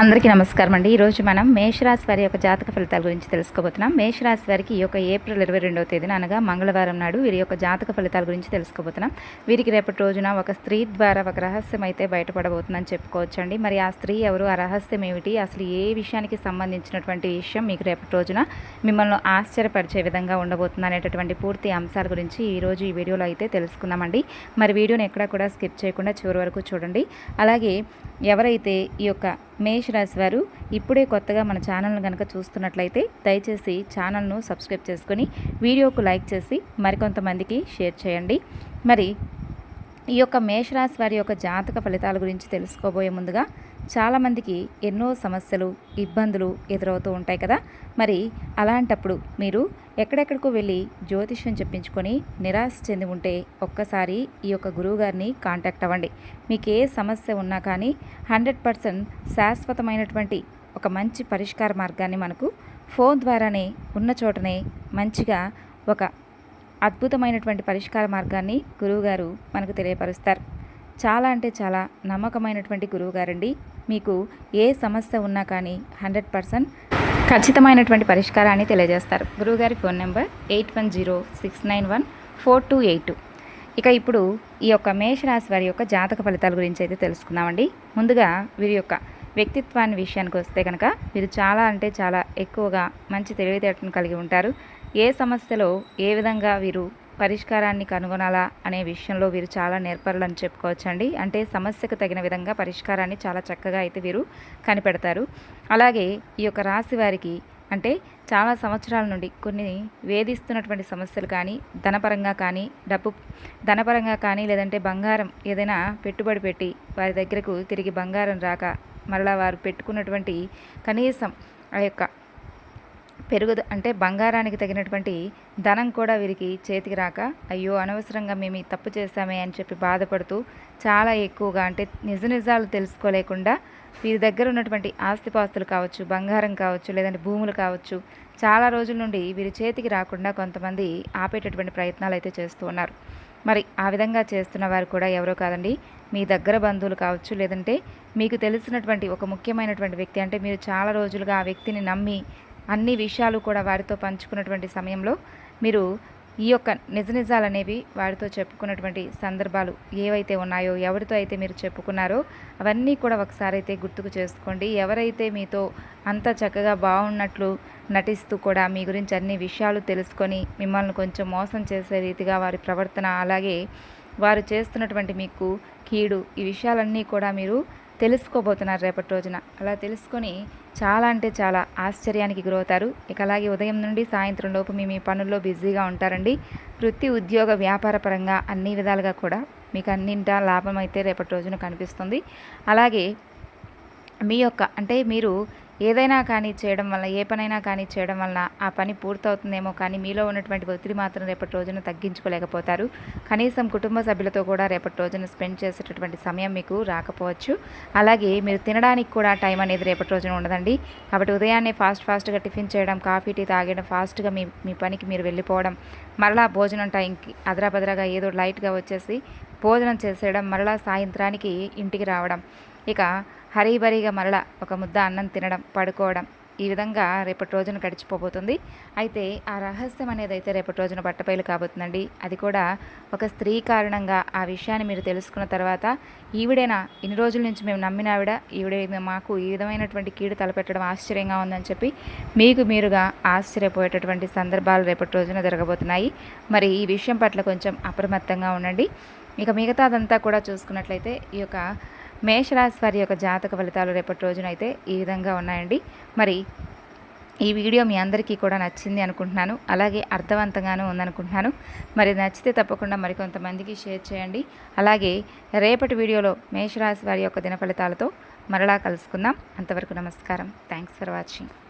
అందరికీ నమస్కారం అండి. ఈరోజు మనం మేషరాశి వారి యొక్క జాతక ఫలితాల గురించి తెలుసుకోబోతున్నాం. మేషరాశి వారికి ఈ యొక్క ఏప్రిల్ ఇరవై రెండవ తేదీన అనగా మంగళవారం నాడు వీరి యొక్క జాతక ఫలితాల గురించి తెలుసుకోబోతున్నాం. వీరికి రేపటి రోజున ఒక స్త్రీ ద్వారా ఒక రహస్యం అయితే బయటపడబోతుందని చెప్పుకోవచ్చండి. మరి ఆ స్త్రీ ఎవరు ఆ రహస్యం ఏమిటి అసలు ఏ విషయానికి సంబంధించినటువంటి విషయం మీకు రేపటి రోజున మిమ్మల్ని ఆశ్చర్యపరిచే విధంగా ఉండబోతుంది అనేటటువంటి పూర్తి అంశాల గురించి ఈరోజు ఈ వీడియోలో అయితే తెలుసుకుందామండి. మరి వీడియోని ఎక్కడా కూడా స్కిప్ చేయకుండా చివరి వరకు చూడండి. అలాగే ఎవరైతే ఈ యొక్క మేషరాశి వారు ఇప్పుడే కొత్తగా మన ఛానల్ను కనుక చూస్తున్నట్లయితే దయచేసి ఛానల్ను సబ్స్క్రైబ్ చేసుకొని వీడియోకు లైక్ చేసి మరికొంతమందికి షేర్ చేయండి. మరి ఈ యొక్క మేషరాశి వారి యొక్క జాతక ఫలితాల గురించి తెలుసుకోబోయే ముందుగా చాలామందికి ఎన్నో సమస్యలు ఇబ్బందులు ఎదురవుతూ ఉంటాయి కదా. మరి అలాంటప్పుడు మీరు ఎక్కడెక్కడికో వెళ్ళి జ్యోతిష్యం చెప్పించుకొని నిరాశ చెంది ఉంటే ఒక్కసారి ఈ యొక్క గురువుగారిని కాంటాక్ట్ అవ్వండి. మీకు ఏ సమస్య ఉన్నా కానీ హండ్రెడ్ పర్సెంట్ శాశ్వతమైనటువంటి ఒక మంచి పరిష్కార మార్గాన్ని మనకు ఫోన్ ద్వారానే ఉన్న చోటనే మంచిగా ఒక అద్భుతమైనటువంటి పరిష్కార మార్గాన్ని గురువుగారు మనకు తెలియపరుస్తారు. చాలా అంటే చాలా నమ్మకమైనటువంటి గురువుగారండి. మీకు ఏ సమస్య ఉన్నా కానీ హండ్రెడ్ పర్సెంట్ ఖచ్చితమైనటువంటి పరిష్కారాన్ని తెలియజేస్తారు. గురువుగారి phone number eight one zero six nine one four two eight ఇక ఇప్పుడు ఈ యొక్క మేషరాశి వారి యొక్క జాతక ఫలితాల గురించి అయితే తెలుసుకుందామండి. ముందుగా వీరి యొక్క వ్యక్తిత్వాన్ని విషయానికి వస్తే కనుక వీరు చాలా అంటే చాలా ఎక్కువగా మంచి తెలివితేటను కలిగి ఉంటారు. ఏ సమస్యలో ఏ విధంగా వీరు పరిష్కారాన్ని కనుగొనాలా అనే విషయంలో వీరు చాలా నేర్పరులని చెప్పుకోవచ్చండి. అంటే సమస్యకు తగిన విధంగా పరిష్కారాన్ని చాలా చక్కగా అయితే వీరు కనిపెడతారు. అలాగే ఈ యొక్క రాశి వారికి అంటే చాలా సంవత్సరాల నుండి కొన్ని వేధిస్తున్నటువంటి సమస్యలు కానీ ధనపరంగా కానీ డబ్బు ధనపరంగా కానీ లేదంటే బంగారం ఏదైనా పెట్టుబడి పెట్టి వారి దగ్గరకు తిరిగి బంగారం రాక మరలా వారు పెట్టుకున్నటువంటి కనీసం ఆ యొక్క పెరుగుద. అంటే బంగారానికి తగినటువంటి ధనం కూడా వీరికి చేతికి రాక అయ్యో అనవసరంగా మేము ఈ తప్పు చేశామే అని చెప్పి బాధపడుతూ చాలా ఎక్కువగా అంటే నిజ నిజాలు తెలుసుకోలేకుండా వీరి దగ్గర ఉన్నటువంటి ఆస్తిపాస్తులు కావచ్చు బంగారం కావచ్చు లేదంటే భూములు కావచ్చు చాలా రోజుల నుండి వీరి చేతికి రాకుండా కొంతమంది ఆపేటటువంటి ప్రయత్నాలు అయితే చేస్తూ ఉన్నారు. మరి ఆ విధంగా చేస్తున్న వారు కూడా ఎవరో కాదండి మీ దగ్గర బంధువులు కావచ్చు లేదంటే మీకు తెలిసినటువంటి ఒక ముఖ్యమైనటువంటి వ్యక్తి అంటే మీరు చాలా రోజులుగా ఆ వ్యక్తిని నమ్మి అన్ని విషయాలు కూడా వారితో పంచుకున్నటువంటి సమయంలో మీరు ఈ యొక్క నిజ నిజాలు అనేవి వారితో చెప్పుకున్నటువంటి సందర్భాలు ఏవైతే ఉన్నాయో ఎవరితో అయితే మీరు చెప్పుకున్నారో అవన్నీ కూడా ఒకసారి అయితే గుర్తుకు చేసుకోండి. ఎవరైతే మీతో అంత చక్కగా బాగున్నట్లు నటిస్తూ కూడా మీ గురించి అన్ని విషయాలు తెలుసుకొని మిమ్మల్ని కొంచెం మోసం చేసే రీతిగా వారి ప్రవర్తన అలాగే వారు చేస్తున్నటువంటి మీకు కీడు ఈ విషయాలన్నీ కూడా మీరు తెలుసుకోబోతున్నారు రేపటి రోజున. అలా తెలుసుకొని చాలా అంటే చాలా ఆశ్చర్యానికి గురవుతారు. ఇక అలాగే ఉదయం నుండి సాయంత్రం లోపు మీ మీ పనుల్లో బిజీగా ఉంటారండి. వృత్తి ఉద్యోగ వ్యాపార పరంగా అన్ని విధాలుగా కూడా మీకు అన్నింటా లాభం అయితే రేపటి రోజున కనిపిస్తుంది. అలాగే మీ యొక్క అంటే మీరు ఏదైనా కానీ చేయడం వల్ల ఏ పనైనా కానీ చేయడం వలన ఆ పని పూర్తవుతుందేమో కానీ మీలో ఉన్నటువంటి ఒత్తిడి మాత్రం రేపటి రోజున తగ్గించుకోలేకపోతారు. కనీసం కుటుంబ సభ్యులతో కూడా రేపటి రోజున స్పెండ్ చేసేటటువంటి సమయం మీకు రాకపోవచ్చు. అలాగే మీరు తినడానికి కూడా టైం అనేది రేపటి రోజున ఉండదండి. కాబట్టి ఉదయాన్నే ఫాస్ట్ ఫాస్ట్గా టిఫిన్ చేయడం కాఫీ టీ తాగడం ఫాస్ట్గా మీ మీ పనికి మీరు వెళ్ళిపోవడం మరలా భోజనం టైంకి అదరాబదరాగా ఏదో లైట్గా వచ్చేసి భోజనం చేసేయడం మరలా సాయంత్రానికి ఇంటికి రావడం. ఇక హరీబరీగా మరల ఒక ముద్ద అన్నం తినడం పడుకోవడం ఈ విధంగా రేపటి రోజున గడిచిపోబోతుంది. అయితే ఆ రహస్యం అనేది అయితే రేపటి రోజున బట్టపైలు కాబోతుందండి. అది కూడా ఒక స్త్రీ కారణంగా ఆ విషయాన్ని మీరు తెలుసుకున్న తర్వాత ఈవిడేనా? ఇన్ని రోజుల నుంచి మేము నమ్మిన ఆవిడ ఈవిడే మాకు ఈ విధమైనటువంటి కీడు తలపెట్టడం ఆశ్చర్యంగా ఉందని చెప్పి మీకు మీరుగా ఆశ్చర్యపోయేటటువంటి సందర్భాలు రేపటి రోజున జరగబోతున్నాయి. మరి ఈ విషయం పట్ల కొంచెం అప్రమత్తంగా ఉండండి. ఇక మిగతాదంతా కూడా చూసుకున్నట్లయితే ఈ యొక్క మేషరాశి వారి యొక్క జాతక ఫలితాలు రేపటి రోజున అయితే ఈ విధంగా ఉన్నాయండి. మరి ఈ వీడియో మీ అందరికీ కూడా నచ్చింది అనుకుంటున్నాను. అలాగే అర్థవంతంగానూ ఉందనుకుంటున్నాను. మరి నచ్చితే తప్పకుండా మరికొంతమందికి షేర్ చేయండి. అలాగే రేపటి వీడియోలో మేషరాశి వారి యొక్క దిన ఫలితాలతో మరలా కలుసుకుందాం. అంతవరకు నమస్కారం. Thanks for watching